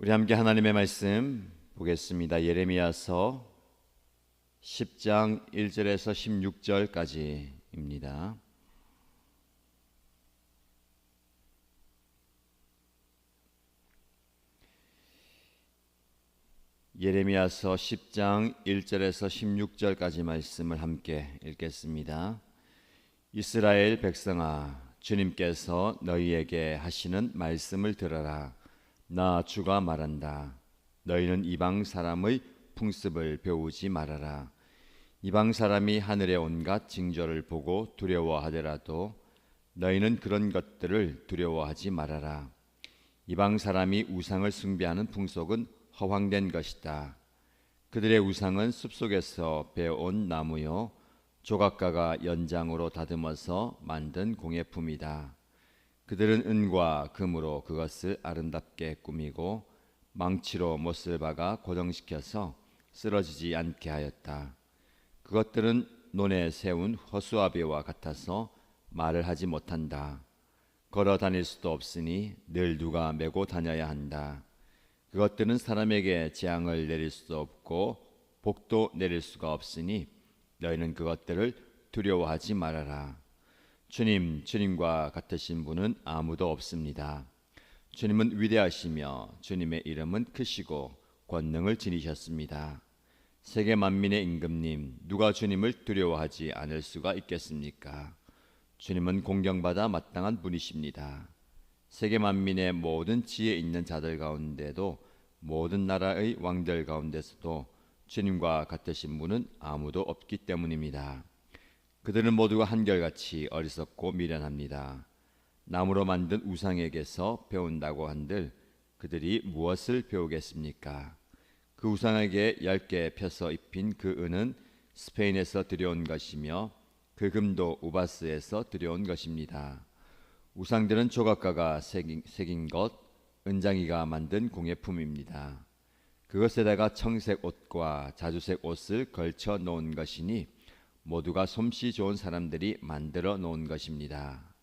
우리 함께 하나님의 말씀 보겠습니다. 예레미야서 10장 1절에서 16절까지입니다. 예레미야서 10장 1절에서 16절까지 말씀을 함께 읽겠습니다. 이스라엘 백성아 주님께서 너희에게 하시는 말씀을 들어라 나 주가 말한다 너희는 이방 사람의 풍습을 배우지 말아라 이방 사람이 하늘의 온갖 징조를 보고 두려워하더라도 너희는 그런 것들을 두려워하지 말아라 이방 사람이 우상을 숭배하는 풍속은 허황된 것이다. 그들의 우상은 숲속에서 베어온 나무요 조각가가 연장으로 다듬어서 만든 공예품이다. 그들은 은과 금으로 그것을 아름답게 꾸미고 망치로 못을 박아 고정시켜서 쓰러지지 않게 하였다. 그것들은 논에 세운 허수아비와 같아서 말을 하지 못한다. 걸어 다닐 수도 없으니 늘 누가 메고 다녀야 한다. 그것들은 사람에게 재앙을 내릴 수도 없고 복도 내릴 수가 없으니 너희는 그것들을 두려워하지 말아라. 주님, 주님과 같으신 분은 아무도 없습니다. 주님은 위대하시며 주님의 이름은 크시고 권능을 지니셨습니다. 세계 만민의 임금님, 누가 주님을 두려워하지 않을 수가 있겠습니까? 주님은 공경받아 마땅한 분이십니다. 세계 만민의 모든 지혜 있는 자들 가운데도 모든 나라의 왕들 가운데서도 주님과 같으신 분은 아무도 없기 때문입니다. 그들은 모두가 한결같이 어리석고 미련합니다. 나무로 만든 우상에게서 배운다고 한들 그들이 무엇을 배우겠습니까? 그 우상에게 얇게 펴서 입힌 그 은은 스페인에서 들여온 것이며 그 금도 우바스에서 들여온 것입니다. 우상들은 조각가가 새긴, 새긴 것, 은장이가 만든 공예품입니다. 그것에다가 청색 옷과 자주색 옷을 걸쳐 놓은 것이니 모두가 솜씨 좋은 사람들이 만들어 놓은 것입니다.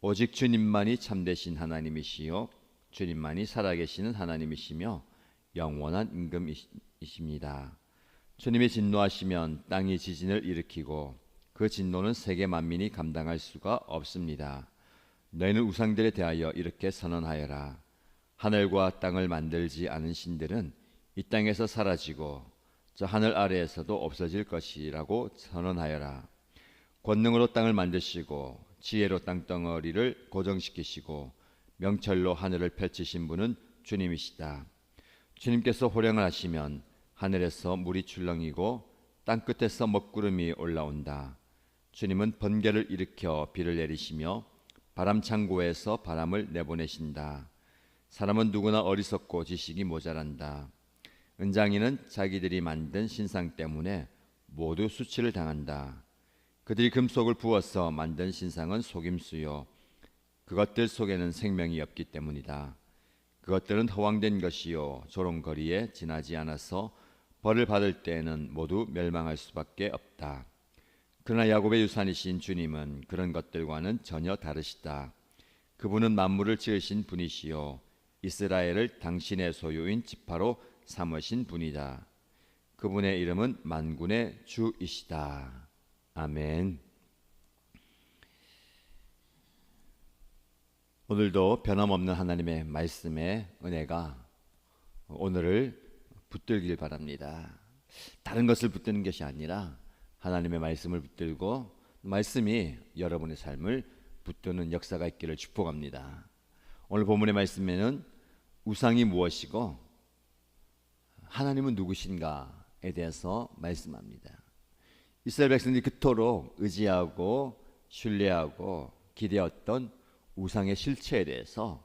오직 주님만이 참되신 하나님이시요 주님만이 살아계시는 하나님이시며 영원한 임금이십니다. 주님이 진노하시면 땅이 지진을 일으키고 그 진노는 세계 만민이 감당할 수가 없습니다. 너희는 우상들에 대하여 이렇게 선언하여라. 하늘과 땅을 만들지 않은 신들은 이 땅에서 사라지고 저 하늘 아래에서도 없어질 것이라고 선언하여라. 권능으로 땅을 만드시고 지혜로 땅덩어리를 고정시키시고 명철로 하늘을 펼치신 분은 주님이시다. 주님께서 호령을 하시면 하늘에서 물이 출렁이고 땅 끝에서 먹구름이 올라온다. 주님은 번개를 일으켜 비를 내리시며 바람 창고에서 바람을 내보내신다. 사람은 누구나 어리석고 지식이 모자란다. 은장이는 자기들이 만든 신상 때문에 모두 수치를 당한다. 그들이 금속을 부어서 만든 신상은 속임수요. 그것들 속에는 생명이 없기 때문이다. 그것들은 허황된 것이요. 조롱거리에 지나지 않아서 벌을 받을 때에는 모두 멸망할 수밖에 없다. 그러나 야곱의 유산이신 주님은 그런 것들과는 전혀 다르시다. 그분은 만물을 지으신 분이시요 이스라엘을 당신의 소유인 지파로 삼으신 분이다. 그분의 이름은 만군의 주이시다. 아멘. 오늘도 변함없는 하나님의 말씀의 은혜가 오늘을 붙들길 바랍니다. 다른 것을 붙드는 것이 아니라 하나님의 말씀을 붙들고 말씀이 여러분의 삶을 붙드는 역사가 있기를 축복합니다. 오늘 본문의 말씀에는 우상이 무엇이고 하나님은 누구신가에 대해서 말씀합니다. 이스라엘 백성들이 그토록 의지하고 신뢰하고 기대었던 우상의 실체에 대해서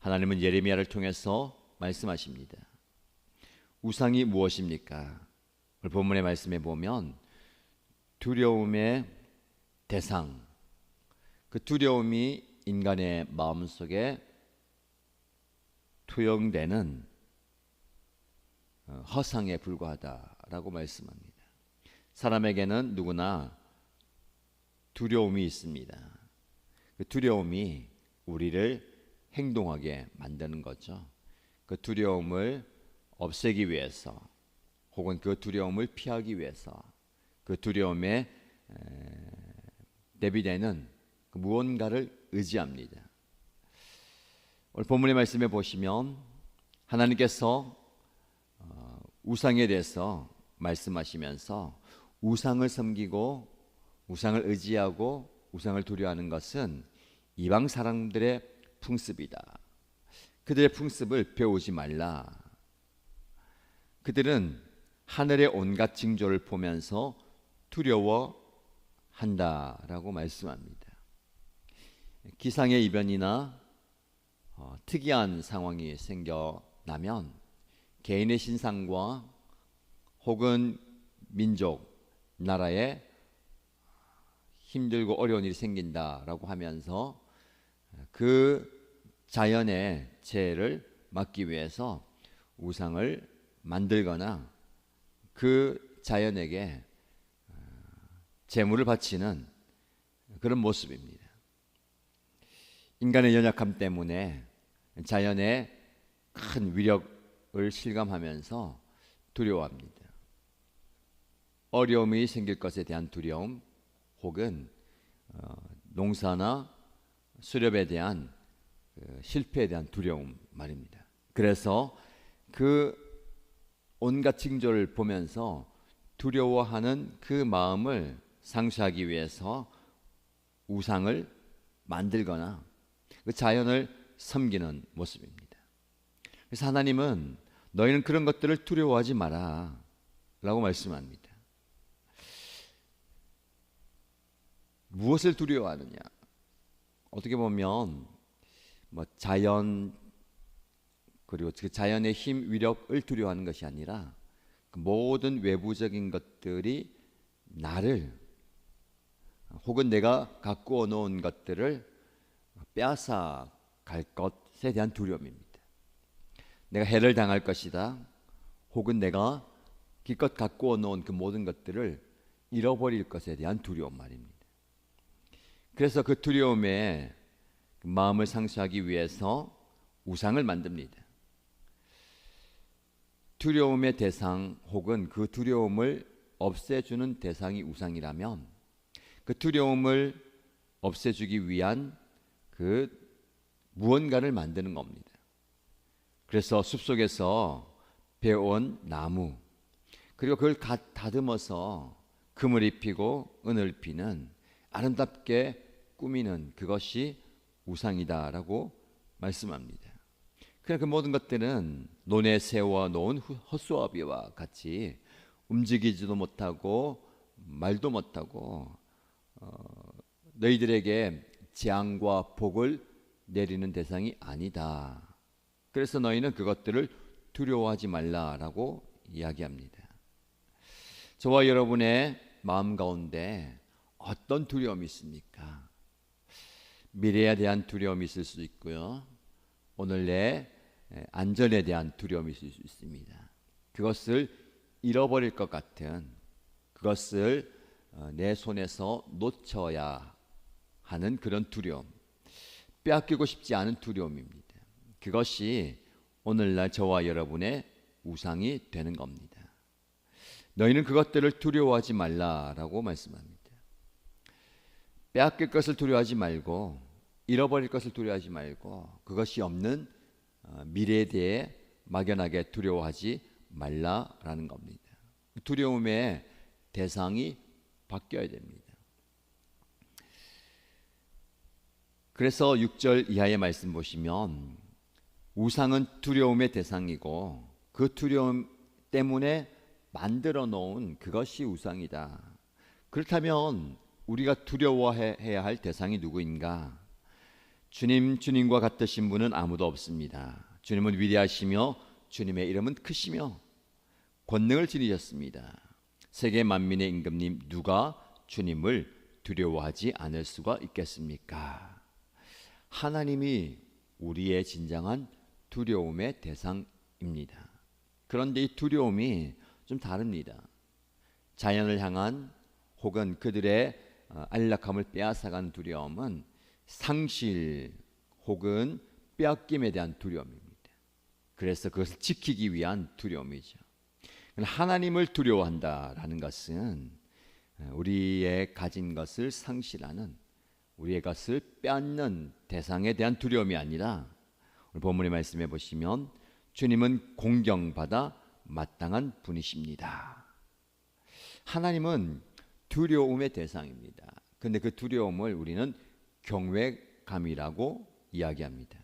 하나님은 예레미야를 통해서 말씀하십니다. 우상이 무엇입니까? 오늘 본문의 말씀에 보면 두려움의 대상, 그 두려움이 인간의 마음 속에 투영되는 어, 허상에 불과하다라고 말씀합니다. 사람에게는 누구나 두려움이 있습니다. 그 두려움이 우리를 행동하게 만드는 거죠. 그그 두려움을 없애기 위해서 혹은 그 두려움을 피하기 위해서 그 두려움에 대비되는 그 무언가를 의지합니다. 오늘 본문의 말씀에 보시면 하나님께서 어, 우상에 대해서 말씀하시면서 우상을 섬기고 우상을 의지하고 우상을 두려워하는 것은 이방 사람들의 풍습이다. 그들의 풍습을 배우지 말라. 그들은 하늘의 온갖 징조를 보면서 두려워한다라고 말씀합니다. 기상의 이변이나 어, 특이한 상황이 생겨나면 개인의 신상과 혹은 민족, 나라에 힘들고 어려운 일이 생긴다라고 하면서 그 자연의 재해를 막기 위해서 우상을 만들거나 그 자연에게 어, 재물을 바치는 그런 모습입니다. 인간의 연약함 때문에 자연의 큰 위력 을 실감하면서 두려워합니다. 어려움이 생길 것에 대한 두려움 혹은 어, 농사나 수렵에 대한 그 실패에 대한 두려움 말입니다. 그래서 그 온갖 징조를 보면서 두려워하는 그 마음을 상쇄하기 위해서 우상을 만들거나 그 자연을 섬기는 모습입니다. 그래서 하나님은 너희는 그런 것들을 두려워하지 마라 라고 말씀합니다. 무엇을 두려워하느냐? 어떻게 보면 뭐 자연 그리고 그 자연의 힘 위력을 두려워하는 것이 아니라 그 모든 외부적인 것들이 나를 혹은 내가 갖고 놓은 것들을 빼앗아 갈 것에 대한 두려움입니다. 내가 해를 당할 것이다. 혹은 내가 기껏 갖고 놓은 그 모든 것들을 잃어버릴 것에 대한 두려움 말입니다. 그래서 그 두려움에 그 마음을 상쇄하기 위해서 우상을 만듭니다. 두려움의 대상 혹은 그 두려움을 없애주는 대상이 우상이라면 그 두려움을 없애주기 위한 그 무언가를 만드는 겁니다. 그래서 숲속에서 배운 나무 그리고 그걸 다듬어서 금을 입히고 은을 피는 아름답게 꾸미는 그것이 우상이다라고 말씀합니다. 그냥 그 모든 것들은 논에 세워 놓은 헛수아비와 같이 움직이지도 못하고 말도 못하고 어, 너희들에게 재앙과 복을 내리는 대상이 아니다. 그래서 너희는 그것들을 두려워하지 말라라고 이야기합니다. 저와 여러분의 마음 가운데 어떤 두려움이 있습니까? 미래에 대한 두려움이 있을 수 있고요. 오늘 내 안전에 대한 두려움이 있을 수 있습니다. 그것을 잃어버릴 것 같은 그것을 어, 내 손에서 놓쳐야 하는 그런 두려움. 빼앗기고 싶지 않은 두려움입니다. 그것이 오늘날 저와 여러분의 우상이 되는 겁니다. 너희는 그것들을 두려워하지 말라라고 말씀합니다. 빼앗길 것을 두려워하지 말고 잃어버릴 것을 두려워하지 말고 그것이 없는 어, 미래에 대해 막연하게 두려워하지 말라라는 겁니다. 두려움의 대상이 바뀌어야 됩니다. 그래서 6절 이하의 말씀 보시면 우상은 두려움의 대상이고 그 두려움 때문에 만들어 놓은 그것이 우상이다. 그렇다면 우리가 두려워해야 할 대상이 누구인가? 주님, 주님과 같으신 분은 아무도 없습니다. 주님은 위대하시며 주님의 이름은 크시며 권능을 지니셨습니다. 세계 만민의 임금님 누가 주님을 두려워하지 않을 수가 있겠습니까? 하나님이 우리의 진정한 두려움의 대상입니다. 그런데 이 두려움이 좀 다릅니다. 자연을 향한 혹은 그들의 어, 안락함을 빼앗아간 두려움은 상실 혹은 빼앗김에 대한 두려움입니다. 그래서 그것을 지키기 위한 두려움이죠. 하나님을 두려워한다라는 것은 우리의 가진 것을 상실하는 우리의 것을 빼앗는 대상에 대한 두려움이 아니라 본문의 말씀해 보시면 주님은 공경받아 마땅한 분이십니다. 하나님은 두려움의 대상입니다. 근데 그 두려움을 우리는 경외감이라고 이야기합니다.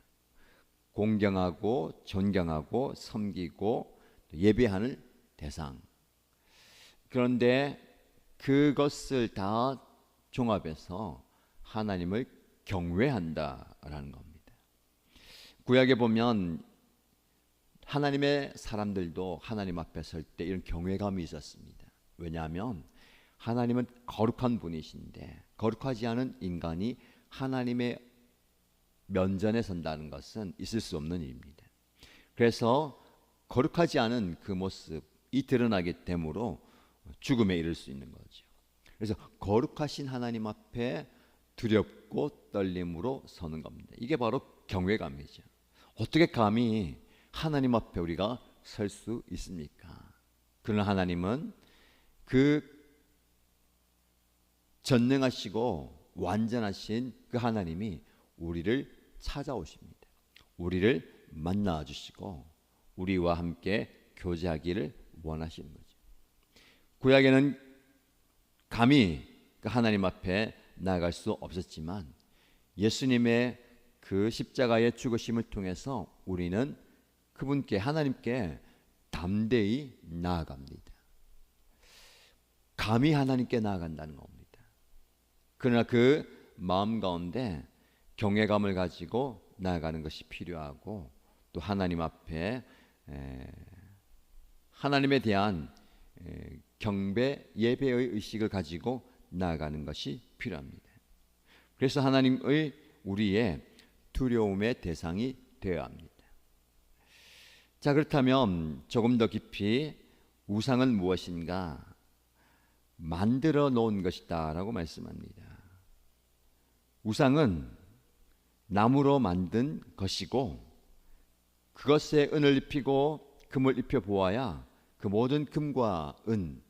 공경하고 존경하고 섬기고 예배하는 대상. 그런데 그것을 다 종합해서 하나님을 경외한다라는 겁니다. 구약에 보면 하나님의 사람들도 하나님 앞에 설 때 이런 경외감이 있었습니다. 왜냐하면 하나님은 거룩한 분이신데 거룩하지 않은 인간이 하나님의 면전에 선다는 것은 있을 수 없는 일입니다. 그래서 거룩하지 않은 그 모습이 드러나기 때문에 죽음에 이를 수 있는 거죠. 그래서 거룩하신 하나님 앞에 두렵고 떨림으로 서는 겁니다. 이게 바로 경외감이죠. 어떻게 감히 하나님 앞에 우리가 설 수 있습니까? 그러나 하나님은 그 전능하시고 완전하신 그 하나님이 우리를 찾아오십니다. 우리를 만나 주시고 우리와 함께 교제하기를 원하시는 거죠. 구약에는 감히 그 하나님 앞에 나아갈 수 없었지만 예수님의 그 십자가의 죽으심을 통해서 우리는 그분께 하나님께 담대히 나아갑니다. 감히 하나님께 나아간다는 겁니다. 그러나 그 마음 가운데 경외감을 가지고 나아가는 것이 필요하고 또 하나님 앞에 하나님에 대한 경배 예배의 의식을 가지고 나아가는 것이 필요합니다. 그래서 하나님의 우리의 두려움의 대상이 되어야 합니다. 자 그렇다면 조금 더 깊이 우상은 무엇인가 만들어 놓은 것이다 라고 말씀합니다. 우상은 나무로 만든 것이고 그것에 은을 입히고 금을 입혀 보아야 그 모든 금과 은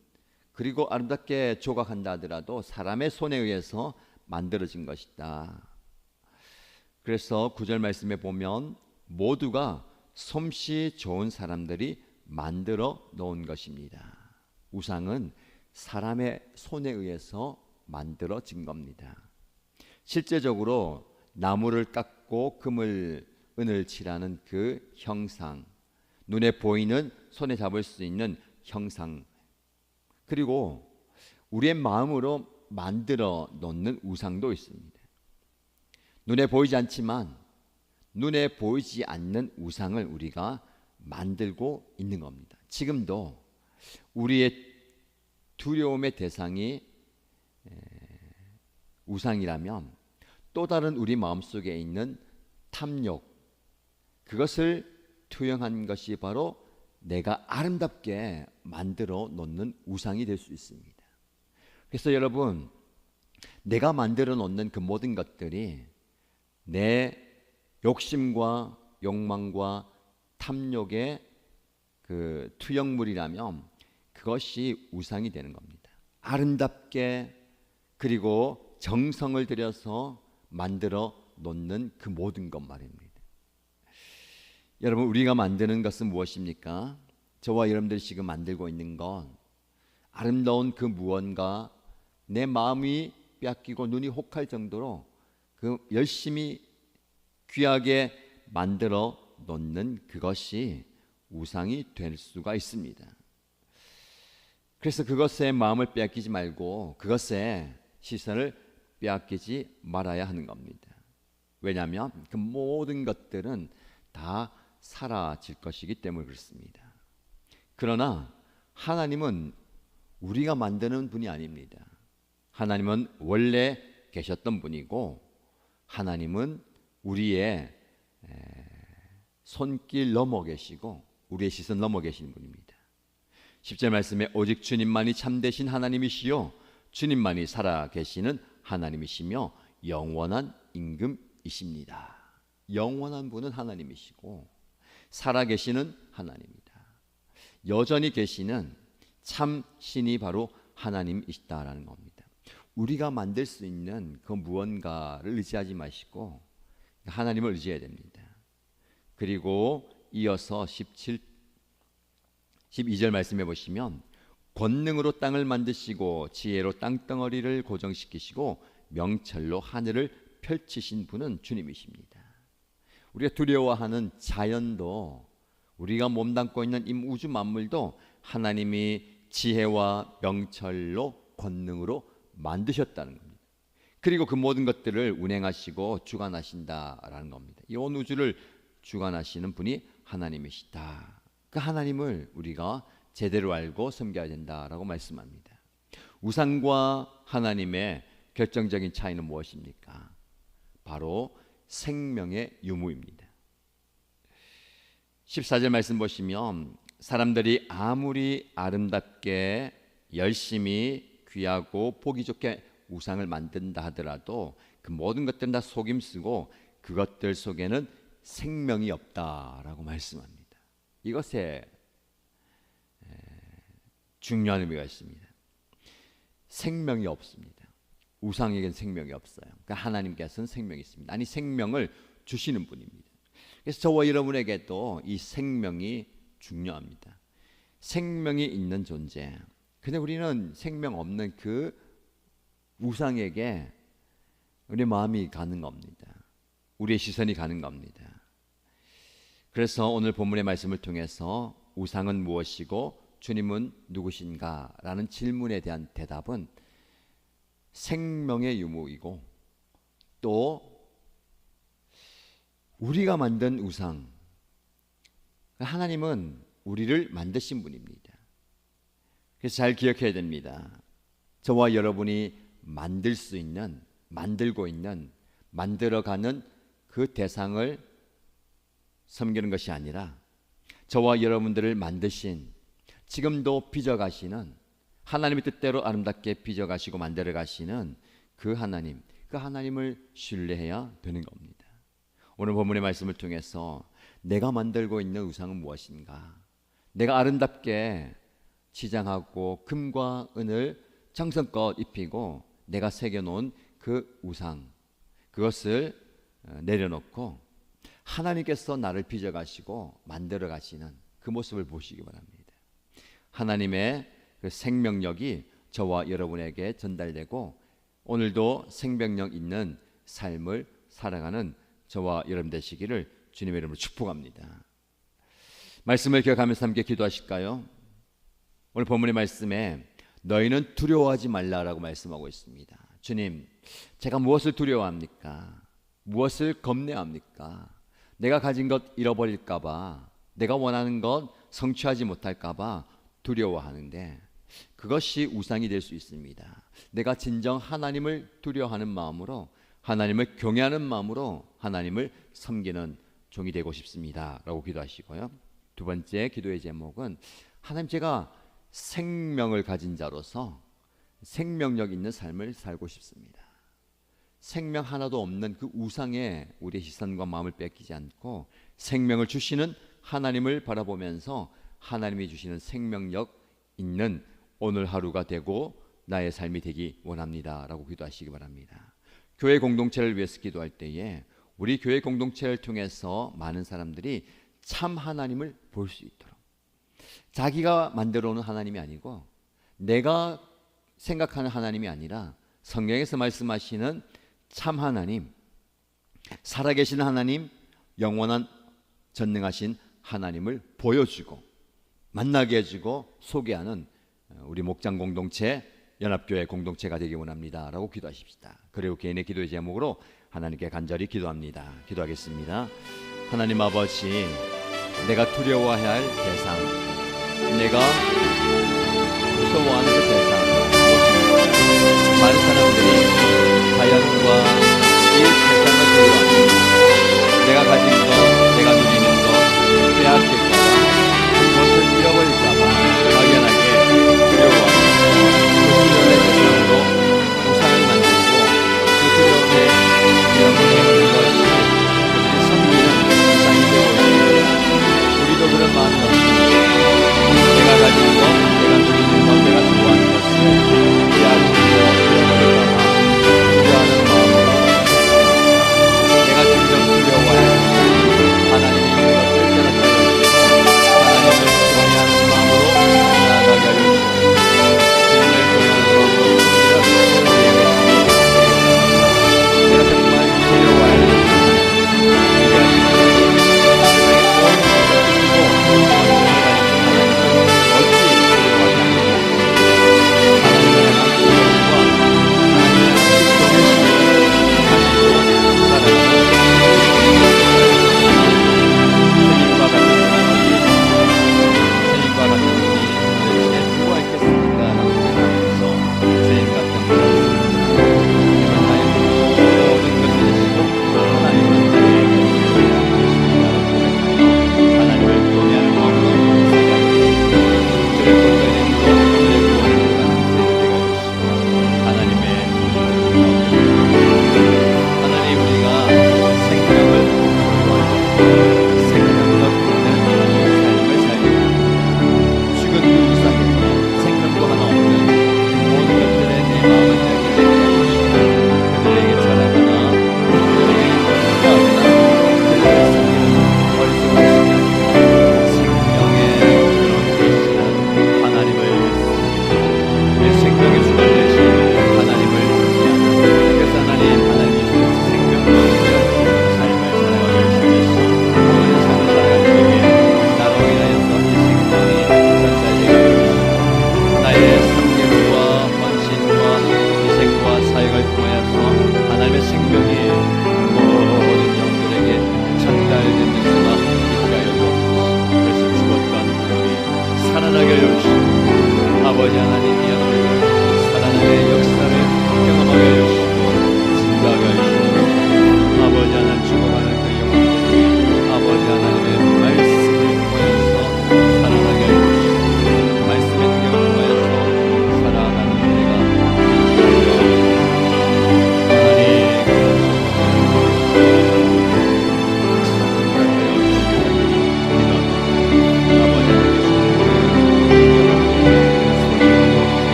그리고 아름답게 조각한다 하더라도 사람의 손에 의해서 만들어진 것이다. 그래서 구절 말씀에 보면 모두가 솜씨 좋은 사람들이 만들어 놓은 것입니다. 우상은 사람의 손에 의해서 만들어진 겁니다. 실제적으로 나무를 깎고 금을 은을 칠하는 그 형상, 눈에 보이는 손에 잡을 수 있는 형상, 그리고 우리의 마음으로 만들어 놓는 우상도 있습니다. 눈에 보이지 않지만 눈에 보이지 않는 우상을 우리가 만들고 있는 겁니다. 지금도 우리의 두려움의 대상이 우상이라면 또 다른 우리 마음속에 있는 탐욕 그것을 투영한 것이 바로 내가 아름답게 만들어 놓는 우상이 될 수 있습니다. 그래서 여러분 내가 만들어 놓는 그 모든 것들이 내 욕심과 욕망과 탐욕의 그 투영물이라면 그것이 우상이 되는 겁니다. 아름답게 그리고 정성을 들여서 만들어 놓는 그 모든 것 말입니다. 여러분 우리가 만드는 것은 무엇입니까? 저와 여러분들이 지금 만들고 있는 건 아름다운 그 무언가 내 마음이 뺏기고 눈이 혹할 정도로 그 열심히 귀하게 만들어 놓는 그것이 우상이 될 수가 있습니다. 그래서 그것에 마음을 빼앗기지 말고 그것에 시선을 빼앗기지 말아야 하는 겁니다. 왜냐하면 그 모든 것들은 다 사라질 것이기 때문에 그렇습니다. 그러나 하나님은 우리가 만드는 분이 아닙니다. 하나님은 원래 계셨던 분이고 하나님은 우리의 손길 넘어 계시고 우리의 시선 넘어 계신 분입니다. 10절 말씀에 오직 주님만이 참되신 하나님이시요 주님만이 살아 계시는 하나님이시며 영원한 임금이십니다. 영원한 분은 하나님이시고 살아 계시는 하나님이다. 여전히 계시는 참 신이 바로 하나님이시다라는 겁니다. 우리가 만들 수 있는 그 무언가를 의지하지 마시고 하나님을 의지해야 됩니다. 그리고 이어서 17 12절 말씀해 보시면 권능으로 땅을 만드시고 지혜로 땅덩어리를 고정시키시고 명철로 하늘을 펼치신 분은 주님이십니다. 우리가 두려워하는 자연도 우리가 몸담고 있는 이 우주 만물도 하나님이 지혜와 명철로 권능으로 만드셨다는 겁니다. 그리고 그 모든 것들을 운행하시고 주관하신다라는 겁니다. 이 온 우주를 주관하시는 분이 하나님이시다. 그 하나님을 우리가 제대로 알고 섬겨야 된다라고 말씀합니다. 우상과 하나님의 결정적인 차이는 무엇입니까? 바로 생명의 유무입니다. 14절 말씀 보시면 사람들이 아무리 아름답게 열심히 귀하고 보기 좋게 우상을 만든다 하더라도 그 모든 것들은 다 속임수고 그것들 속에는 생명이 없다라고 말씀합니다. 이것에 중요한 의미가 있습니다. 생명이 없습니다. 우상에겐 생명이 없어요. 그러니까 하나님께서는 생명이 있습니다. 아니 생명을 주시는 분입니다. 그래서 저와 여러분에게도 이 생명이 중요합니다. 생명이 있는 존재. 근데 우리는 생명 없는 그 우상에게 우리 마음이 가는 겁니다. 우리의 시선이 가는 겁니다. 그래서 오늘 본문의 말씀을 통해서 우상은 무엇이고 주님은 누구신가? 라는 질문에 대한 대답은 생명의 유무이고 또 우리가 만든 우상 하나님은 우리를 만드신 분입니다. 그래서 잘 기억해야 됩니다. 저와 여러분이 만들 수 있는 만들고 있는 만들어가는 그 대상을 섬기는 것이 아니라 저와 여러분들을 만드신 지금도 빚어가시는 하나님의 뜻대로 아름답게 빚어가시고 만들어가시는 그 하나님, 그 하나님을 신뢰해야 되는 겁니다. 오늘 본문의 말씀을 통해서 내가 만들고 있는 우상은 무엇인가? 내가 아름답게 치장하고 금과 은을 정성껏 입히고 내가 새겨놓은 그 우상 그것을 어, 내려놓고 하나님께서 나를 빚어가시고 만들어 가시는 그 모습을 보시기 바랍니다. 하나님의 그 생명력이 저와 여러분에게 전달되고 오늘도 생명력 있는 삶을 살아가는 저와 여러분 되시기를 주님의 이름으로 축복합니다. 말씀을 기억하면서 함께 기도하실까요? 오늘 본문의 말씀에 너희는 두려워하지 말라라고 말씀하고 있습니다. 주님, 제가 무엇을 두려워합니까? 무엇을 겁내합니까? 내가 가진 것 잃어버릴까봐, 내가 원하는 것 성취하지 못할까봐 두려워하는데 그것이 우상이 될 수 있습니다. 내가 진정 하나님을 두려워하는 마음으로 하나님을 경외하는 마음으로 하나님을 섬기는 종이 되고 싶습니다 라고 기도하시고요. 두 번째 기도의 제목은 하나님 제가 생명을 가진 자로서 생명력 있는 삶을 살고 싶습니다. 생명 하나도 없는 그 우상에 우리의 시선과 마음을 뺏기지 않고 생명을 주시는 하나님을 바라보면서 하나님이 주시는 생명력 있는 오늘 하루가 되고 나의 삶이 되기 원합니다 라고 기도하시기 바랍니다. 교회 공동체를 위해서 기도할 때에 우리 교회 공동체를 통해서 많은 사람들이 참 하나님을 볼 수 있도록 자기가 만들어 놓은 하나님이 아니고 내가 생각하는 하나님이 아니라 성경에서 말씀하시는 참 하나님 살아계신 하나님 영원한 전능하신 하나님을 보여주고 만나게 해주고 소개하는 어, 우리 목장 공동체 연합교회 공동체가 되기 원합니다라고 기도하십시다. 그리고 개인의 기도의 제목으로 하나님께 간절히 기도합니다. 기도하겠습니다. 하나님 아버지, 내가 두려워해야 할 대상, 내가 무서워하는 그 세상 많은 사람들이 자연과 이 세상을 두려워합니다. 내가 가진 것